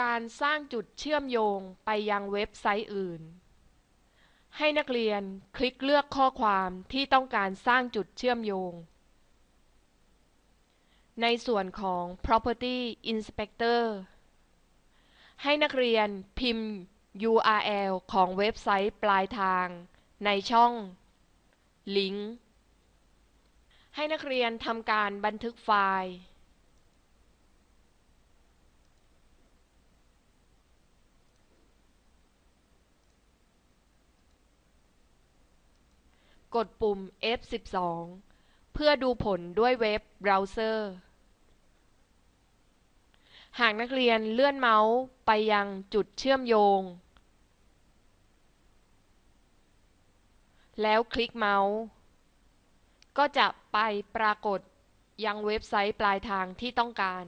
การสร้างจุดเชื่อมโยงไปยังเว็บไซต์อื่น ให้นักเรียนคลิกเลือกข้อความที่ต้องการสร้างจุดเชื่อมโยง ในส่วนของ Property Inspector ให้นักเรียนพิมพ์ URL ของเว็บไซต์ปลายทาง ในช่อง ลิงก์ ให้นักเรียนทำการบันทึกไฟล์ กดปุ่ม F12 เพื่อดูผลด้วยเว็บเบราว์เซอร์ หากนักเรียนเลื่อนเมาส์ไปยังจุดเชื่อมโยง แล้วคลิกเมาส์ ก็จะไปปรากฏยังเว็บไซต์ปลายทางที่ต้องการ